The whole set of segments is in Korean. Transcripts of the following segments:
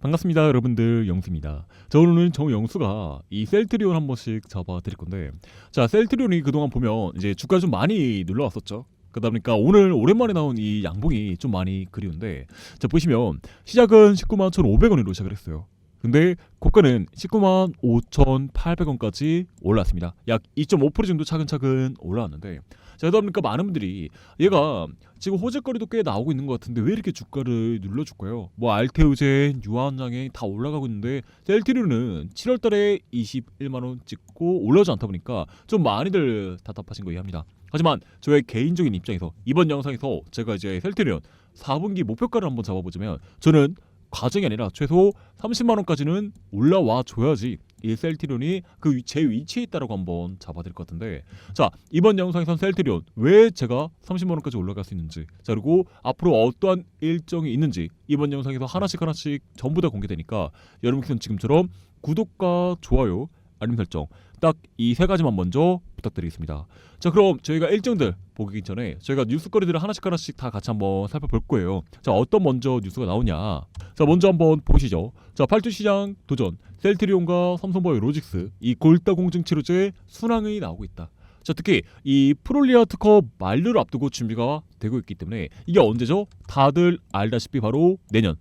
반갑습니다 여러분들. 영수입니다. 자 오늘은 정영수가 이 셀트리온 한 번씩 잡아 드릴 건데 자 셀트리온이 그동안 보면 이제 주가 좀 많이 눌러왔었죠. 그러다 보니까 오늘 오랜만에 나온 이 양봉이 좀 많이 그리운데 자 보시면 시작은 19만 1,500원으로 시작을 했어요. 근데 고가는 19만 5,800원까지 올랐습니다. 약 2.5% 정도 차근차근 올라왔는데 자 그러다 보니까 많은 분들이 얘가 지금 호재거리도 꽤 나오고 있는 것 같은데 왜 이렇게 주가를 눌러줄까요? 뭐 알테우젠, 유한양행 다 올라가고 있는데 셀트리온은 7월달에 21만 원 찍고 올라오지 않다 보니까 좀 많이들 답답하신 거 이해합니다. 하지만 저의 개인적인 입장에서 이번 영상에서 제가 이제 셀트리온 4분기 목표가를 한번 잡아보자면 저는 과정이 아니라 최소 30만 원까지는 올라와 줘야지 이 셀트리온이 그 제 위치에 있다라고 한번 잡아드릴 것 같은데. 자 이번 영상에선 셀트리온 왜 제가 30만 원까지 올라갈 수 있는지 자 그리고 앞으로 어떠한 일정이 있는지 이번 영상에서 하나씩 하나씩 전부 다 공개되니까 여러분께서는 지금처럼 구독과 좋아요 알림 설정 딱 이 세 가지만 먼저 부탁드리겠습니다. 자 그럼 저희가 일정들 보기 전에 저희가 뉴스거리들을 하나씩 하나씩 다 같이 한번 살펴볼 거예요. 자 어떤 먼저 뉴스가 나오냐? 자 먼저 한번 보시죠. 자 팔주 시장 도전 셀트리온과 삼성바이오 로직스 이 골다공증 치료제 순항이 나오고 있다. 자 특히 이 프롤리아 특허 만료를 앞두고 준비가 되고 있기 때문에 이게 언제죠? 다들 알다시피 바로 내년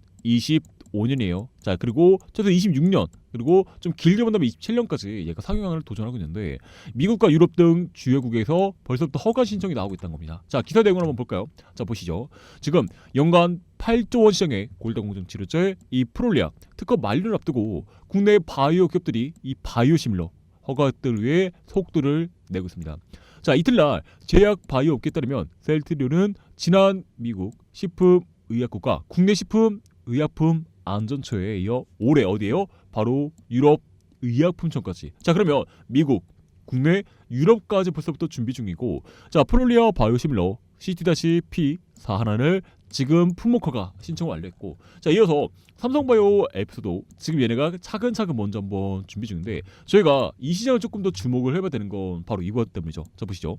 25년이에요. 자 그리고 최소 26년 그리고 좀 길게 본다면 27년까지 얘가 상용화를 도전하고 있는데 미국과 유럽 등 주요국에서 벌써부터 허가 신청이 나오고 있다는 겁니다. 자 기사 내용을 한번 볼까요? 자 보시죠. 지금 연간 8조 원 시장의 골다공증 치료제 이 프롤리아 특허 만료를 앞두고 국내 바이오 기업들이 이 바이오 시밀러 허가들을 위해 속도를 내고 있습니다. 자 이틀날 제약 바이오 업계에 따르면 셀트리온은 지난 미국 식품 의약국가 국내 식품 의약품 안전처에 이어 올해 어디에요? 바로 유럽 의약품청까지. 자 그러면 미국, 국내, 유럽까지 벌써부터 준비 중이고 자 프롤리아 바이오시밀러 CT-P 4 하나를 지금 품목허가 신청을 완료했고 자 이어서 삼성바이오 앱스도 지금 얘네가 차근차근 먼저 한번 준비 중인데 저희가 이 시장을 조금 더 주목을 해봐야 되는 건 바로 이것 때문이죠. 자 보시죠.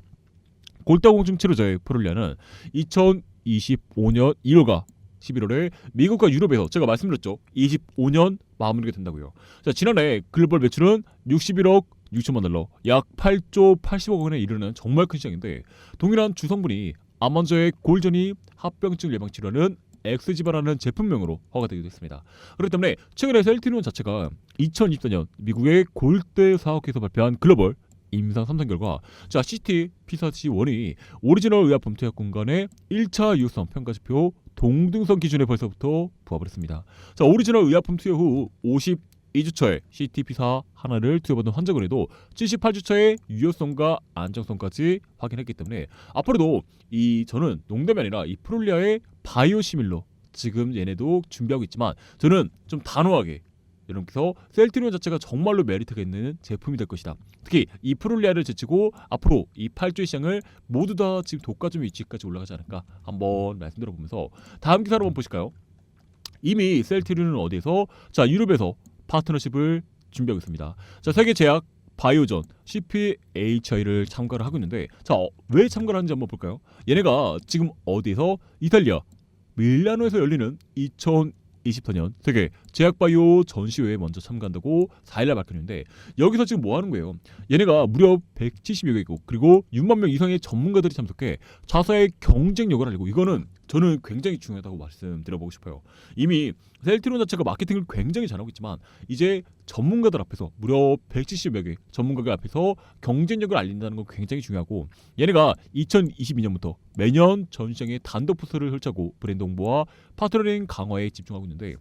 골다공증 치료제 프롤리아는 2025년 1월과 11월에 미국과 유럽에서 제가 말씀드렸죠. 25년 마무리가 된다고요. 자, 지난해 글로벌 매출은 61억 6천만 달러, 약 8조 80억 원에 이르는 정말 큰 시장인데 동일한 주성분이 아만저의 골전이 합병증 예방 치료하는 엑스지바라는 제품명으로 허가 되기도 했습니다. 그렇기 때문에 최근에 셀트리온 자체가 2024년 미국의 골대 사업회에서 발표한 글로벌 임상 3상 결과 자 CT P4C1이 오리지널 의약품 투약 공간의 1차 유효성 평가 지표 동등성 기준에 벌써부터 부합을 했습니다. 자 오리지널 의약품 투여 후 52주차에 CT-P4 하나를 투여받은 환자군 에도 78주차의 유효성과 안정성까지 확인했기 때문에 앞으로도 이 저는 농담이 아니라 이 프롤리아의 바이오시밀러 지금 얘네도 준비하고 있지만 저는 좀 단호하게 여러분께서 셀트리온 자체가 정말로 메리트가 있는 제품이 될 것이다. 특히 이 프롤리아를 제치고 앞으로 이 8조 시장을 모두 다 지금 독과점 위치까지 올라가지 않을까 한번 말씀드려 보면서 다음 기사로 한번 보실까요? 이미 셀트리온은 어디에서 자 유럽에서 파트너십을 준비하고 있습니다. 자 세계 제약 바이오전 CPHI를 참가를 하고 있는데 자왜 참가를 하는지 한번 볼까요? 얘네가 지금 어디에서 이탈리아 밀라노에서 열리는 2024년 세계 제약바이오 전시회에 먼저 참가한다고 4일날 밝혔는데 여기서 지금 뭐 하는 거예요? 얘네가 무려 170여 개국 그리고 6만 명 이상의 전문가들이 참석해 자사의 경쟁력을 알리고 이거는 저는 굉장히 중요하다고 말씀드려보고 싶어요. 이미 셀트리온 자체가 마케팅을 굉장히 잘하고 있지만 이제 전문가들 앞에서 무려 170여 개 전문가들 앞에서 경쟁력을 알린다는 건 굉장히 중요하고 얘네가 2022년부터 매년 전 시장에 단독 부스를 설치하고 브랜드 홍보와 파트너링 강화에 집중하고 있는데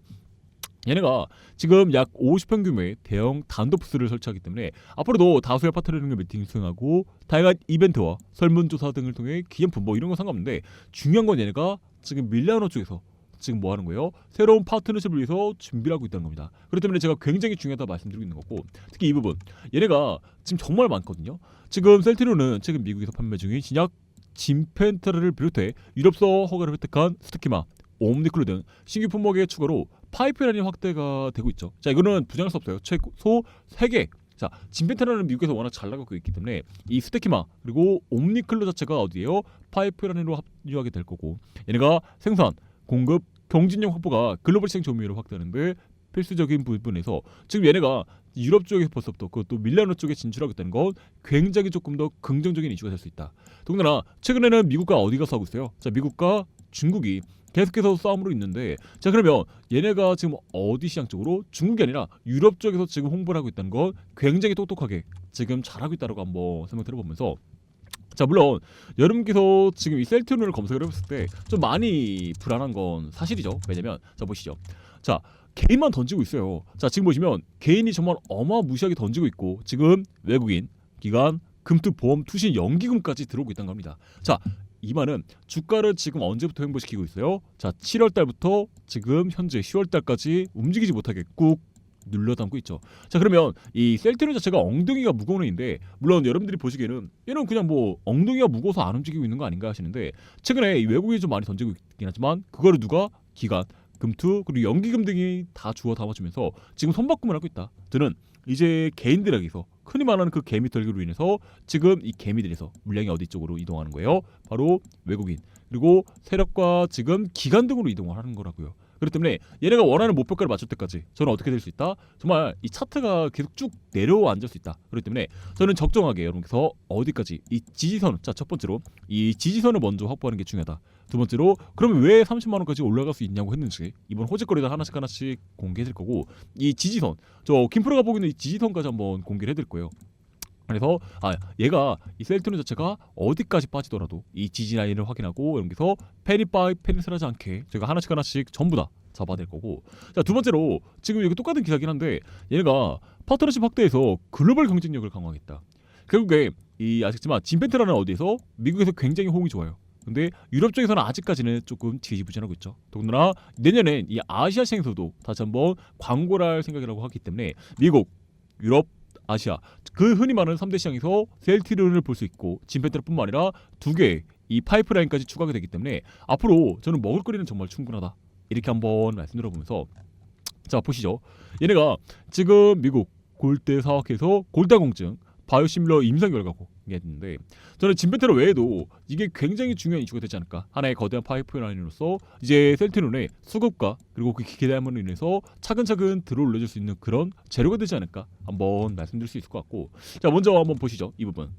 얘네가 지금 약 50편 규모의 대형 단독 부스를 설치하기 때문에 앞으로도 다수의 파트너링을 미팅 수행하고 다양한 이벤트와 설문조사 등을 통해 기념품 뭐 이런 거 상관없는데 중요한 건 얘네가 지금 밀라노 쪽에서 지금 뭐 하는 거예요? 새로운 파트너십을 위해서 준비를 하고 있다는 겁니다. 그렇기 때문에 제가 굉장히 중요하다 말씀드리고 있는 거고 특히 이 부분 얘네가 지금 정말 많거든요. 지금 셀트리온은 최근 미국에서 판매 중인 신약 짐펜타르를 비롯해 유럽서 허가를 획득한 스트키마, 옴니클루 등 신규 품목의 추가로 파이프라인이 확대가 되고 있죠. 자 이거는 부정할 수 없어요. 최소 3개. 자 짐펜타라는 미국에서 워낙 잘 나가고 있기 때문에 이 스테키마 그리고 옴니클로 자체가 어디에요? 파이프라인으로 합류하게 될 거고 얘네가 생산, 공급, 경진력 확보가 글로벌 시장 점유율을 확대하는데 필수적인 부분에서 지금 얘네가 유럽 쪽에서 벌써부터 그것도 밀라노 쪽에 진출하고 있다는 건 굉장히 조금 더 긍정적인 이슈가 될 수 있다. 더군다나 최근에는 미국과 어디가 싸우고 있어요? 자 미국과 중국이 계속해서 싸움으로 있는데 자 그러면 얘네가 지금 어디 시장 쪽으로 중국이 아니라 유럽 쪽에서 지금 홍보를 하고 있다는 건 굉장히 똑똑하게 지금 잘하고 있다라고 한번 설명 들어보면서 자 물론 여러분께서 지금 이 셀트론을 검색을 해봤을 때 좀 많이 불안한 건 사실이죠. 왜냐면 자 보시죠. 자 개인만 던지고 있어요. 자 지금 보시면 개인이 정말 어마무시하게 던지고 있고 지금 외국인 기관 금투 보험 투신 연기금까지 들어오고 있다는 겁니다. 자이 말은 주가를 지금 언제부터 횡보시키고 있어요? 자 7월 달부터 지금 현재 10월 달까지 움직이지 못하게 꾹 눌러 담고 있죠. 자 그러면 이 셀트리온 자체가 엉덩이가 무거운 애인데 물론 여러분들이 보시기에는 얘는 그냥 뭐 엉덩이가 무거워서 안 움직이고 있는 거 아닌가 하시는데 최근에 이 외국인이 좀 많이 던지고 있긴 하지만 그거를 누가 기관 금투 그리고 연기금 등이 다 주워 담아주면서 지금 손바꿈을 하고 있다. 저는 이제 개인들에게서 흔히 말하는 그 개미 털기로 인해서 지금 이 개미들에서 물량이 어디 쪽으로 이동하는 거예요? 바로 외국인 그리고 세력과 지금 기관 등으로 이동을 하는 거라고요. 그렇기 때문에 얘네가 원하는 목표가를 맞출 때까지 저는 어떻게 될 수 있다? 정말 이 차트가 계속 쭉 내려앉을 수 있다. 그렇기 때문에 저는 적정하게 여러분께서 어디까지 이 지지선 자 첫 번째로 이 지지선을 먼저 확보하는 게 중요하다. 두 번째로 그러면 왜 30만 원까지 올라갈 수 있냐고 했는지 이번 호재거리다 하나씩 하나씩 공개해드릴 거고 이 지지선 저 김프로가 보고 있는 이 지지선까지 한번 공개를 해드릴 거예요. 그래서 아 얘가 이 셀트론 자체가 어디까지 빠지더라도 이 지지 라인을 확인하고 여기서 페니바이 페니스를 하지 않게 제가 하나씩 하나씩 전부 다 잡아야 될 거고. 자 두 번째로 지금 이거 똑같은 기사긴 한데 얘가 파트너십 확대해서 글로벌 경쟁력을 강화하겠다. 결국에 이 아시겠지만 진펜트라는 어디에서 미국에서 굉장히 호응이 좋아요. 근데 유럽 쪽에서는 아직까지는 조금 지지부진하고 있죠. 더군다나 내년엔 이 아시아 시장에서도 다시 한번 광고를 할 생각이라고 하기 때문에 미국, 유럽, 아시아. 그 흔히 말하는 3대 시장에서 셀티론을 볼수 있고 진펜트뿐만 아니라 두 개의 이 파이프라인까지 추가가 되기 때문에 앞으로 저는 먹을 거리는 정말 충분하다. 이렇게 한번 말씀드려보면서 자 보시죠. 얘네가 지금 미국 골대 사학에서 골다공증 바이오시밀러 임상 결과고 했는데 저는 진펜테로 외에도 이게 굉장히 중요한 이슈가 되지 않을까? 하나의 거대한 파이프라인으로서 이제 셀트론의 수급과 그리고 그 기대함으로 인해서 차근차근 들어올려줄 수 있는 그런 재료가 되지 않을까? 한번 말씀드릴 수 있을 것 같고. 자 먼저 한번 보시죠 이 부분.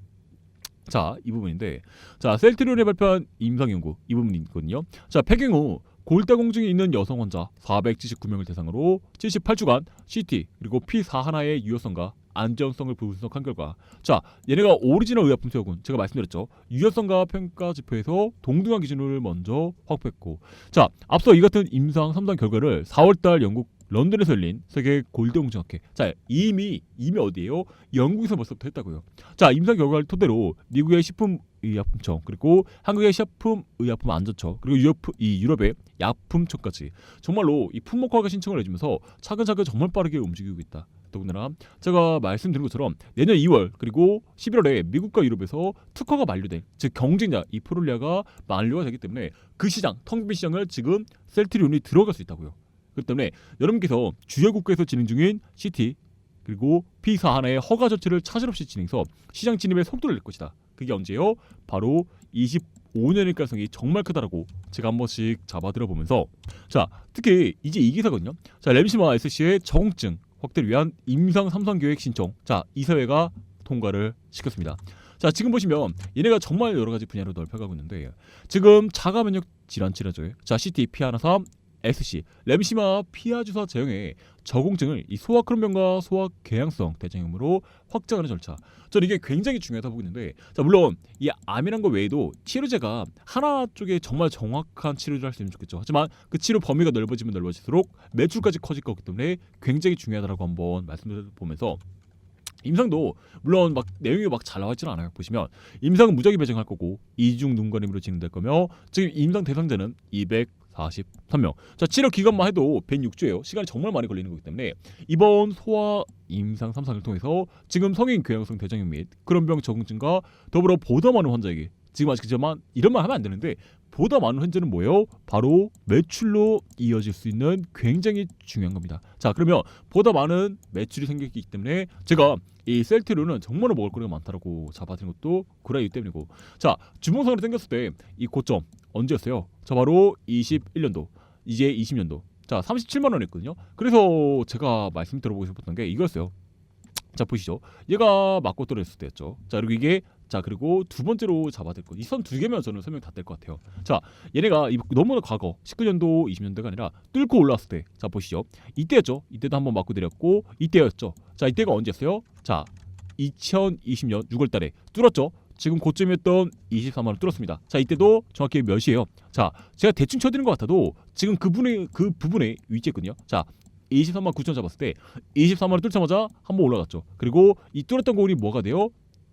자 이 부분인데. 자 셀트론이 발표한 임상 연구 이 부분이 있거든요. 자 폐경 후 골다공증이 있는 여성 환자 479명을 대상으로 78주간 CT 그리고 P4 하나의 유효성과 안전성을 분석한 결과. 자 얘네가 오리지널 의약품 투여군. 제가 말씀드렸죠. 유효성과 평가 지표에서 동등한 기준을 먼저 확보했고. 자 앞서 이 같은 임상 3단 결과를 4월달 영국 런던에서 열린 세계 골드공증학회. 자 이미 이미 어디에요? 영국에서 벌써부터 했다고요. 자 임상 결과를 토대로 미국의 식품 의약품청 그리고 한국의 식품 의약품 안전처 그리고 유럽, 이 유럽의 약품청까지. 정말로 이 품목화가 신청을 해주면서 차근차근 정말 빠르게 움직이고 있다. 더군다나 제가 말씀드린 것처럼 내년 2월 그리고 11월에 미국과 유럽에서 특허가 만료된 즉 경쟁자 이 프롤리아가 만료가 되기 때문에 그 시장 텅 빈 시장을 지금 셀트리온이 들어갈 수 있다고요. 그렇기 때문에 여러분께서 주요 국가에서 진행 중인 CT 그리고 P4 하나의 허가 조치를 차질 없이 진행해서 시장 진입의 속도를 낼 것이다. 그게 언제요? 바로 25년일 가능성이 정말 크다라고 제가 한 번씩 잡아들어 보면서 자 특히 이제 이 기사거든요. 자 램시마 SC의 적응증 확대를 위한 임상 삼성 계획 신청. 자, 이사회가 통과를 시켰습니다. 자, 지금 보시면 얘네가 정말 여러 가지 분야로 넓혀가고 있는데 지금 자가 면역 질환 치료제, 자 CTP 하나 3, X씨 램시마 피하주사 제형의 저공증을 이 소화크롬병과 소화궤양성 대장염으로 확장하는 절차. 저는 이게 굉장히 중요하다고 보고 있는데, 자 물론 이 암이란 것 외에도 치료제가 하나 쪽에 정말 정확한 치료를 할 수 있으면 좋겠죠. 하지만 그 치료 범위가 넓어지면 넓어질수록 매출까지 커질 거기 때문에 굉장히 중요하다고 한번 말씀드려 보면서 임상도 물론 막 내용이 막 잘 나와 있지는 않아요. 보시면 임상은 무작위 배정할 거고 이중 눈가림으로 진행될 거며 지금 임상 대상자는 200 243명. 자 치료 기간만 해도 106주예요. 시간이 정말 많이 걸리는 거기 때문에 이번 소아 임상 3상을 통해서 지금 성인 궤양성 대장염 및 그런 병 적응증과 더불어 보다 많은 환자에게 지금 아시겠지만 이런 말 하면 안 되는데 보다 많은 환자는 뭐예요? 바로 매출로 이어질 수 있는 굉장히 중요한 겁니다. 자 그러면 보다 많은 매출이 생기기 때문에 제가 이 셀트로는 정말로 먹을 거리가 많다라고 잡아드린 것도 그라 이유 때문이고 자 주봉상으로 당겼을 때 이 고점 언제였어요? 자 바로 21년도 이제 20년도 자 37만 원이었거든요. 그래서 제가 말씀 들어보고 싶었던 게 이거였어요. 자 보시죠. 얘가 맞고 떨어졌을 때였죠. 자 그리고 이게 자 그리고 두 번째로 잡아들 거. 이선 두 개면 저는 설명 다 될 것 같아요. 자 얘네가 이- 너무나 과거 19년도 20년대가 아니라 뚫고 올라왔을 때. 자 보시죠. 이때였죠. 이때도 한번 맞고 내렸고 이때였죠. 자 이때가 언제였어요? 자 2020년 6월달에 뚫었죠. 지금 고점이었던 24만 원 뚫었습니다. 자 이때도 정확히 몇이에요? 자 제가 대충 쳐드린 것 같아도 지금 그분의 그 부분에 위치했거든요. 자 23만 9천 잡았을 때 24만 원 뚫자마자 한번 올라갔죠. 그리고 이 뚫었던 거울이 뭐가 돼요?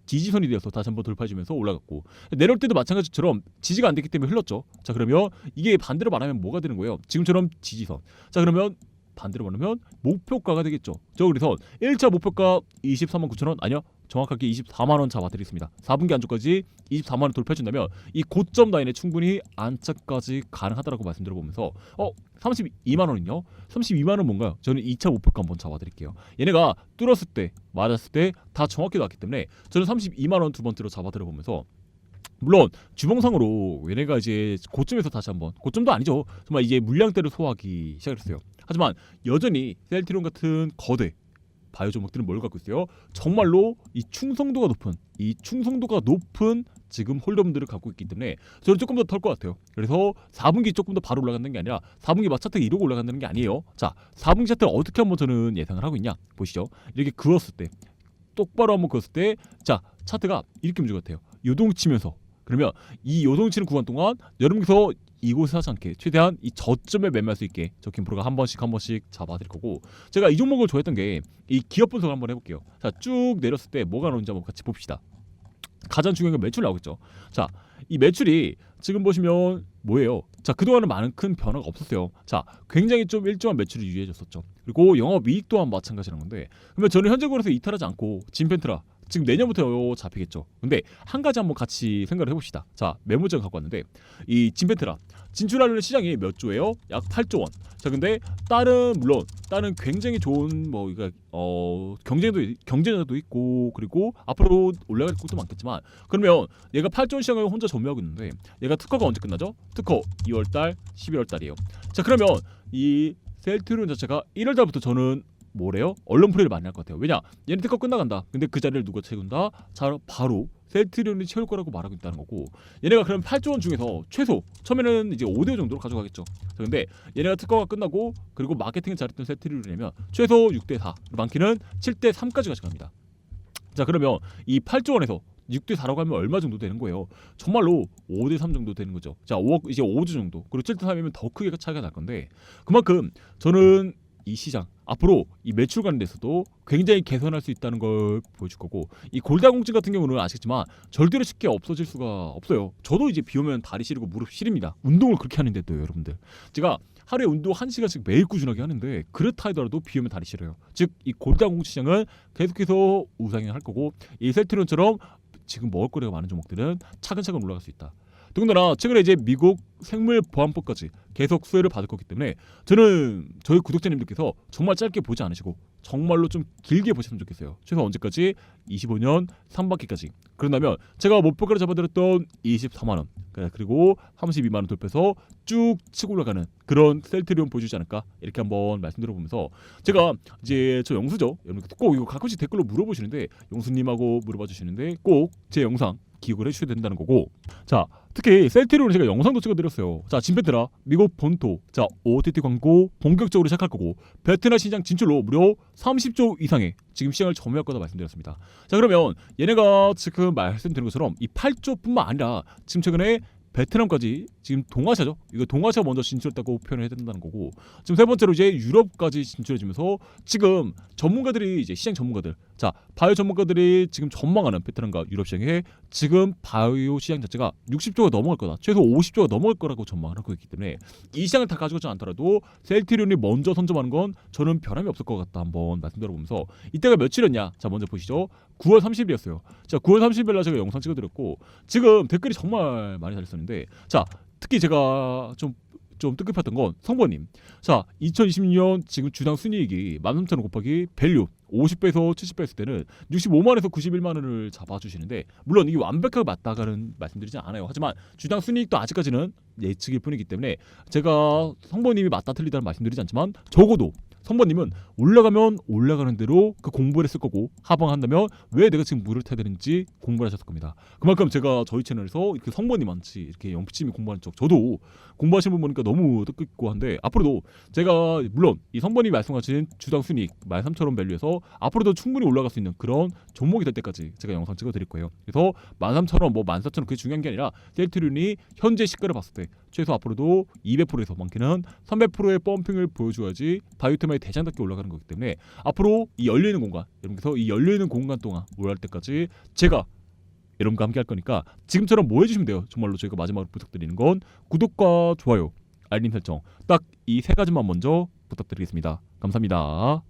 지지선이 되어서 다시 한번 돌파해주면서 올라갔고 내려올 때도 마찬가지처럼 지지가 안 됐기 때문에 흘렀죠. 자 그러면 이게 반대로 말하면 뭐가 되는 거예요? 지금처럼 지지선. 자 그러면 반대로 말하면 목표가가 되겠죠. 저 그래서 1차 목표가 23만 9천 원 아니요. 정확하게 24만 원 잡아드리겠습니다. 4분기 안쪽까지 24만 원 돌파해준다면 이 고점 라인에 충분히 안착까지 가능하다라고 말씀드려보면서 어 32만 원은요? 32만 원 뭔가요? 저는 2차 목표가 한번 잡아드릴게요. 얘네가 뚫었을 때 맞았을 때 다 정확히 나왔기 때문에 저는 32만 원 두 번째로 잡아드려보면서 물론 주봉상으로 얘네가 이제 고점에서 다시 한번 고점도 아니죠. 정말 이제 물량대를 소화하기 시작했어요. 하지만 여전히 셀트리온 같은 거대 바이오 종목들은 뭘 갖고 있어요? 정말로 이 충성도가 높은 이 충성도가 높은 지금 홀더분들을 갖고 있기 때문에 저는 조금 더 털 것 같아요. 그래서 4분기 조금 더 바로 올라간다는 게 아니라 4분기 막 차트가 이러고 올라간다는 게 아니에요. 자, 4분기 차트를 어떻게 한번 저는 예상을 하고 있냐 보시죠. 이렇게 그었을 때 똑바로 한번 그었을 때 자 차트가 이렇게 움직일 것 같아요. 요동치면서 그러면 이 요동치는 구간 동안 여러분께서 이곳에 하지 않게 최대한 이 저점에 매매할 수 있게 저 김프로가 한 번씩 한 번씩 잡아드릴 거고 제가 이 종목을 좋아했던 게 이 기업 분석을 한번 해볼게요. 자 쭉 내렸을 때 뭐가 나오는지 한번 같이 봅시다. 가장 중요한 건 매출 나오겠죠. 자, 이 매출이 지금 보시면 뭐예요? 자, 그동안은 많은 큰 변화가 없었어요. 자, 굉장히 좀 일정한 매출이 유지해졌었죠. 그리고 영업 이익 또한 마찬가지라는 건데, 그러면 저는 현재 거래소 이탈하지 않고 진펜트라 지금 내년부터 잡히겠죠. 근데 한 가지 한번 같이 생각을 해봅시다. 자, 메모장 갖고 왔는데 이 진펜트라 진출하려는 시장이 몇 조예요? 약 8조 원. 자, 근데 다른 물론 다른 굉장히 좋은 뭐 이거 어 경쟁도 경쟁자도 있고 그리고 앞으로 올라갈 곳도 많겠지만 그러면 얘가 8조 원 시장을 혼자 점유하고 있는데 얘가 특허가 언제 끝나죠? 특허 2월 달, 11월 달이에요. 자, 그러면 이 셀트리온 자체가 1월 달부터 저는 뭐래요? 언론 플레이를 많이 할 것 같아요. 왜냐? 얘네 특허 끝나간다. 근데 그 자리를 누가 채운다? 자, 바로 셀트리온이 채울 거라고 말하고 있다는 거고 얘네가 그럼 8조 원 중에서 최소 처음에는 이제 5대5 정도로 가져가겠죠. 자, 근데 얘네가 특허가 끝나고 그리고 마케팅을 잘했던 셀트리온이면 최소 6대 4, 많게는 7대 3까지 가져갑니다. 자, 그러면 이 8조 원에서 6대 4라고 하면 얼마 정도 되는 거예요? 정말로 5대 3 정도 되는 거죠. 자, 5억 이제 5주 정도. 그리고 7대 3이면 더 크게 차이가 날 건데 그만큼 저는 이 시장 앞으로 이 매출 관련돼서도 굉장히 개선할 수 있다는 걸 보여줄 거고 이 골다공증 같은 경우는 아시겠지만 절대로 쉽게 없어질 수가 없어요. 저도 이제 비 오면 다리 시리고 무릎 시립니다. 운동을 그렇게 하는데도 여러분들 제가 하루에 운동 1시간씩 매일 꾸준하게 하는데 그렇다 하더라도 비 오면 다리 시려요. 즉 이 골다공증 시장은 계속해서 우상향할 거고 이 셀트론처럼 지금 먹을 거리가 많은 종목들은 차근차근 올라갈 수 있다. 더군다나 최근에 이제 미국 생물 보안법까지 계속 수혜를 받을 거기 때문에 저는 저희 구독자님들께서 정말 짧게 보지 않으시고 정말로 좀 길게 보셨으면 좋겠어요. 최소 언제까지? 25년 상반기까지. 그런다면 제가 목표가를 잡아드렸던 24만 원 그리고 32만 원 돌파해서 쭉 치고 올라가는 그런 셀트리온 보여주지 않을까 이렇게 한번 말씀드려보면서 제가 이제 저 영수죠 여러분 꼭 이거 가끔씩 댓글로 물어보시는데 영수님하고 물어봐 주시는데 꼭 제 영상 기억을 해주셔야 된다는 거고. 자 특히 셀트리온을 제가 영상도 찍어드렸어요. 자 진페트라 미국 본토 자 OTT 광고 본격적으로 시작할 거고 베트남 시장 진출로 무려 30조 이상의 지금 시장을 점유할 거다 말씀드렸습니다. 자 그러면 얘네가 지금 말씀드린 것처럼 이 8조뿐만 아니라 지금 최근에 베트남까지 지금 동아시아죠. 이거 동아시아 먼저 진출했다고 표현해야 된다는 거고 지금 세 번째로 이제 유럽까지 진출해지면서 지금 전문가들이 이제 시장 전문가들 자 바이오 전문가들이 지금 전망하는 베트남과 유럽 시장에 지금 바이오 시장 자체가 60조가 넘어갈 거다. 최소 50조가 넘어갈 거라고 전망을 하고 있기 때문에 이 시장을 다 가져가지 않더라도 셀트리온이 먼저 선점하는 건 저는 변함이 없을 것 같다 한번 말씀드려보면서 이때가 며칠이었냐? 자 먼저 보시죠. 9월 30일이었어요. 자 9월 30일 날 제가 영상 찍어드렸고 지금 댓글이 정말 많이 달렸었는데 자 특히 제가 좀좀 뜻깊었던 건 성버님. 자, 2020년 지금 주당 순이익이 13,000원 곱하기 밸류 50배에서 70배 했을 때는 65만에서 91만 원을 잡아주시는데 물론 이게 완벽하게 맞다가는 말씀드리지 않아요. 하지만 주당 순이익도 아직까지는 예측일 뿐이기 때문에 제가 성버님이 맞다 틀리다는 말씀드리지 않지만 적어도 성버님은 올라가면 올라가는 대로 그 공부를 했을 거고 하방한다면 왜 내가 지금 물을 타야 되는지 공부를 하셨을 겁니다. 그만큼 제가 저희 채널에서 이렇게 성버님한테 이렇게 영피님이 공부하는 쪽 저도 공부하시는 분 보니까 너무 뜻깊고 한데 앞으로도 제가 물론 이 성버님이 말씀하신 주당 순익 13,000원 밸류에서 앞으로도 충분히 올라갈 수 있는 그런 종목이 될 때까지 제가 영상 찍어 드릴 거예요. 그래서 13,000원 뭐 14,000원 그게 중요한 게 아니라 셀트리온이 현재 시가를 봤을 때 최소 앞으로도 200%에서 많게는 300%의 펌핑을 보여줘야지 바이오테마의 대장답게 올라가는 거기 때문에 앞으로 이 열려있는 공간 여러분께서 이 열려있는 공간 동안 올라갈 때까지 제가 여러분과 함께 할 거니까 지금처럼 뭐 해주시면 돼요. 정말로 저희가 마지막으로 부탁드리는 건 구독과 좋아요 알림 설정 딱 이 세 가지만 먼저 부탁드리겠습니다. 감사합니다